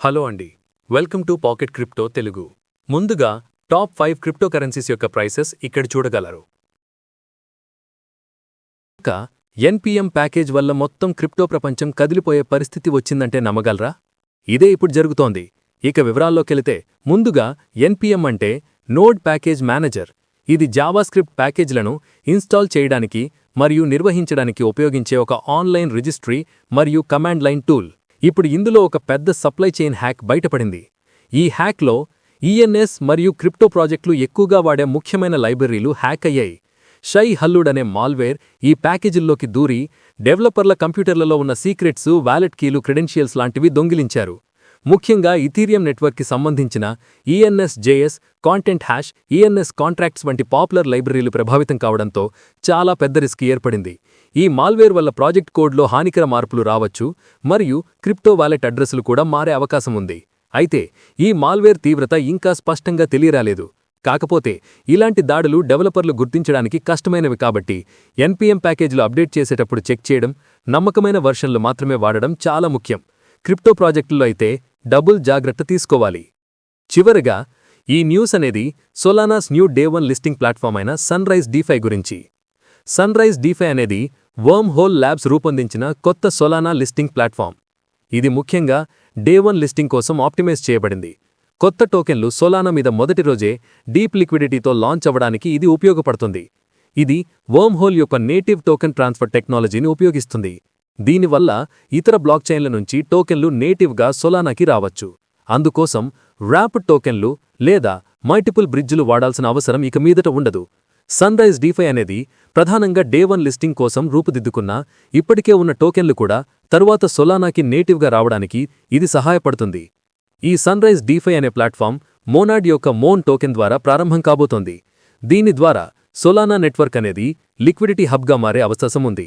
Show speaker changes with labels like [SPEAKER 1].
[SPEAKER 1] Hello అండి. Welcome to pocket crypto Telugu. ముందుగా top five crypto currencies యొక్క prices ఇక్కడ చూడగలరు. ఇక ఎన్పిఎం ప్యాకేజ్ వల్ల మొత్తం క్రిప్టో ప్రపంచం కదిలిపోయే పరిస్థితి వచ్చిందంటే నమ్మగలరా? ఇదే ఇప్పుడు జరుగుతోంది. ఇక వివరాల్లోకెళితే ముందుగా ఎన్పిఎం అంటే నోడ్ ప్యాకేజ్ మేనేజర్. ఇది జావాస్క్రిప్ట్ ప్యాకేజ్లను ఇన్స్టాల్ చేయడానికి మరియు నిర్వహించడానికి ఉపయోగించే ఒక ఆన్లైన్ రిజిస్ట్రీ మరియు కమాండ్ లైన్ టూల్. ఇప్పుడు ఇందులో ఒక పెద్ద సప్లై చైన్ హ్యాక్ బయటపడింది. ఈ హ్యాక్లో ఈఎన్ఎస్ మరియు క్రిప్టో ప్రాజెక్టులు ఎక్కువగా వాడే ముఖ్యమైన లైబ్రరీలు హ్యాక్ అయ్యాయి. షై హల్లుడ్ అనే మాల్వేర్ ఈ ప్యాకేజీల్లోకి దూరి డెవలపర్ల కంప్యూటర్లలో ఉన్న సీక్రెట్స్ వ్యాలెట్ కీలు క్రెడెన్షియల్స్ లాంటివి దొంగిలించారు. ముఖ్యంగా ఇథీరియం నెట్వర్క్కి సంబంధించిన ENS JS content hash ENS contracts వంటి పాపులర్ లైబ్రరీలు ప్రభావితం కావడంతో చాలా పెద్ద రిస్క్ ఏర్పడింది. ఈ మాల్వేర్ వల్ల ప్రాజెక్ట్ కోడ్లో హానికర మార్పులు రావచ్చు మరియు క్రిప్టో వాలెట్ అడ్రస్లు కూడా మారే అవకాశం ఉంది. అయితే ఈ మాల్వేర్ తీవ్రత ఇంకా స్పష్టంగా తెలియరాలేదు. కాకపోతే ఇలాంటి దాడులు డెవలపర్లు గుర్తించడానికి కష్టమైనవి కాబట్టి ఎన్పిఎం ప్యాకేజీలు అప్డేట్ చేసేటప్పుడు చెక్ చేయడం నమ్మకమైన వర్షన్లు మాత్రమే వాడడం చాలా ముఖ్యం. క్రిప్టో ప్రాజెక్టుల్లో అయితే డబుల్ జాగ్రత్త తీసుకోవాలి. చివరగా ఈ న్యూస్ అనేది Solana's new day one listing platform అయిన సన్రైజ్ డీఫై గురించి. సన్రైజ్ డీఫై అనేది వర్మ్ హోల్ ల్యాబ్స్ రూపొందించిన కొత్త సోలానా లిస్టింగ్ ప్లాట్ఫామ్. ఇది ముఖ్యంగా డే వన్ లిస్టింగ్ కోసం ఆప్టిమైజ్ చేయబడింది. కొత్త టోకెన్లు సోలానా మీద మొదటి రోజే డీప్ లిక్విడిటీతో లాంచ్ అవ్వడానికి ఇది ఉపయోగపడుతుంది. ఇది వర్మ్ హోల్ యొక్క నేటివ్ టోకెన్ ట్రాన్స్ఫర్ టెక్నాలజీని ఉపయోగిస్తుంది. దీనివల్ల ఇతర బ్లాక్ చైన్ల నుంచి టోకెన్లు నేటివ్గా సొలానాకి రావచ్చు. అందుకోసం ర్యాపిడ్ టోకెన్లు లేదా మల్టిపుల్ బ్రిడ్జ్లు వాడాల్సిన అవసరం ఇక మీదట ఉండదు. సన్రైజ్ డీఫై అనేది ప్రధానంగా డే వన్ లిస్టింగ్ కోసం రూపుదిద్దుకున్న ఇప్పటికే ఉన్న టోకెన్లు కూడా తరువాత సొలానాకి నేటివ్గా రావడానికి ఇది సహాయపడుతుంది. ఈ సన్రైజ్ డీఫై అనే ప్లాట్ఫామ్ మోనాడ్ యొక్క మోన్ టోకెన్ ద్వారా ప్రారంభం కాబోతోంది. దీని ద్వారా సొలానా నెట్వర్క్ అనేది లిక్విడిటీ హబ్గా మారే అవకాశం ఉంది.